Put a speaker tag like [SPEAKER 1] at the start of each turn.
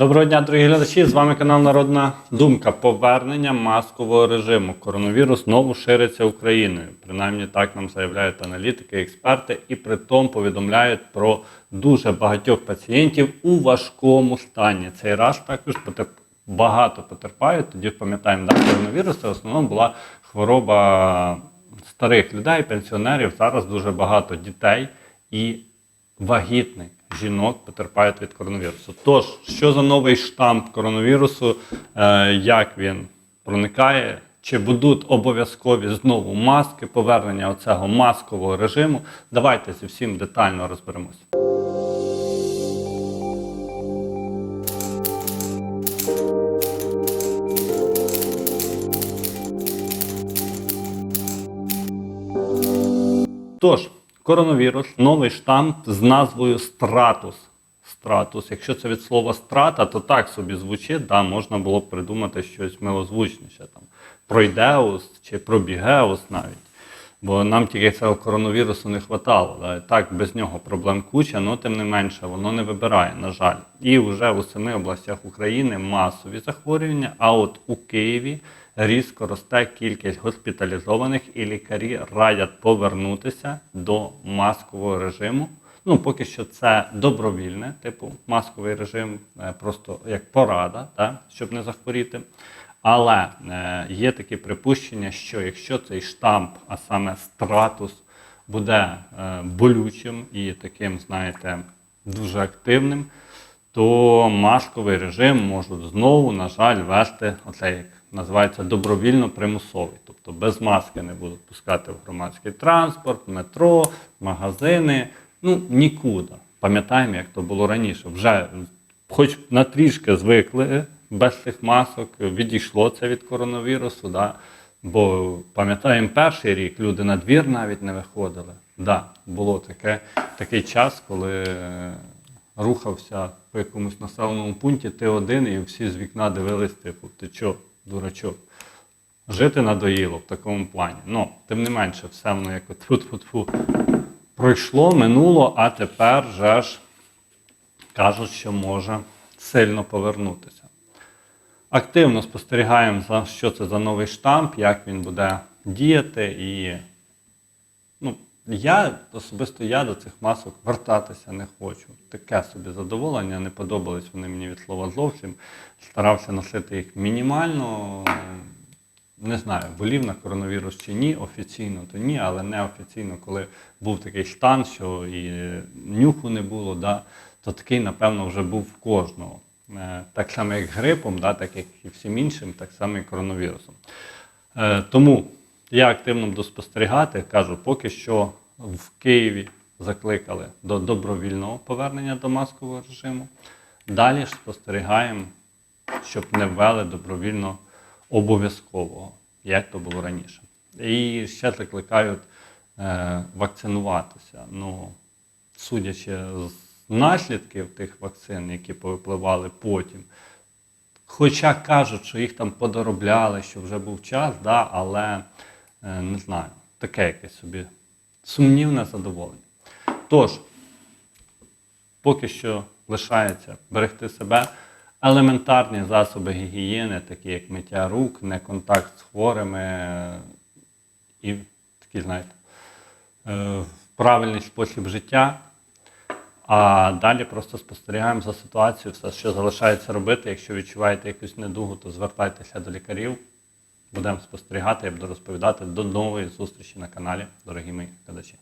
[SPEAKER 1] Доброго дня, дорогі глядачі! З вами канал Народна Думка. Повернення маскового режиму. Коронавірус знову шириться Україною. Принаймні так нам заявляють аналітики, експерти, і при тому повідомляють про дуже багатьох пацієнтів у важкому стані. Цей раз також багато потерпають. Тоді пам'ятаємо, да, коронавірус це в основному була хвороба старих людей, пенсіонерів. Зараз дуже багато дітей і вагітних жінок потерпають від коронавірусу. Тож, що за новий штамп коронавірусу, е, як він проникає, чи будуть обов'язкові знову маски, повернення оцього маскового режиму? Давайте зі всім детально розберемося. Тож, коронавірус, новий штамп з назвою Стратус. Стратус. Якщо це від слова страта, то так собі звучить, да, можна було б придумати щось милозвучніше. Там, Пройдеус чи пробігеус навіть. Бо нам тільки цього коронавірусу не вистачало. Да. Так, без нього проблем куча, але тим не менше, воно не вибирає, на жаль. І вже у семи областях України масові захворювання, а от у Києві різко росте кількість госпіталізованих і лікарі радять повернутися до маскового режиму. Ну, поки що це добровільне, типу масковий режим, е, просто як порада, та, щоб не захворіти. Але е, є такі припущення, що якщо цей штамп, а саме стратус, буде е, болючим і таким, знаєте, дуже активним, то масковий режим можуть знову, на жаль, вести оцей, називається добровільно примусовий. Тобто без маски не будуть пускати в громадський транспорт, метро, магазини. Ну, нікуди. Пам'ятаємо, як то було раніше. Вже хоч на трішки звикли без цих масок, відійшло це від коронавірусу. Да? Бо пам'ятаємо, перший рік люди на двір навіть не виходили. Да, було таке, такий час, коли е, рухався по якомусь населеному пункті, ти один, і всі з вікна дивились, типу, ти чо, дурачок? Жити надоїло в такому плані. Ну, тим не менше, все воно як тфу-тфу-тфу пройшло, минуло, а тепер же ж кажуть, що може сильно повернутися. Активно спостерігаємо, за що це за новий штамп, як він буде діяти. І ну, я особисто я до цих масок вертатися не хочу. Таке собі задоволення, не подобались вони мені від слова зовсім. Старався носити їх мінімально. Не знаю, болів на коронавірус чи ні, офіційно то ні, але неофіційно, коли був такий стан, що і нюху не було, да, то такий, напевно, вже був в кожного. Е, Так само, як грипом, да, так як і всім іншим, так само і коронавірусом. Е, Тому я активно буду спостерігати, кажу, поки що в Києві закликали до добровільного повернення до маскового режиму. Далі ж спостерігаємо, щоб не ввели добровільно обов'язкового, як то було раніше. І ще закликають е, вакцинуватися. Ну, судячи з наслідків тих вакцин, які повипливали потім. Хоча кажуть, що їх там подоробляли, що вже був час, да, але е, не знаю, таке якесь собі сумнівне задоволення. Тож, поки що лишається берегти себе. Елементарні засоби гігієни, такі як миття рук, не контакт з хворими і такий, знаєте, е, правильний спосіб життя. А далі просто спостерігаємо за ситуацією, все, що залишається робити. Якщо відчуваєте якусь недугу, то звертайтеся до лікарів. Будемо спостерігати, я буду розповідати. До нової зустрічі на каналі, дорогі мої глядачі.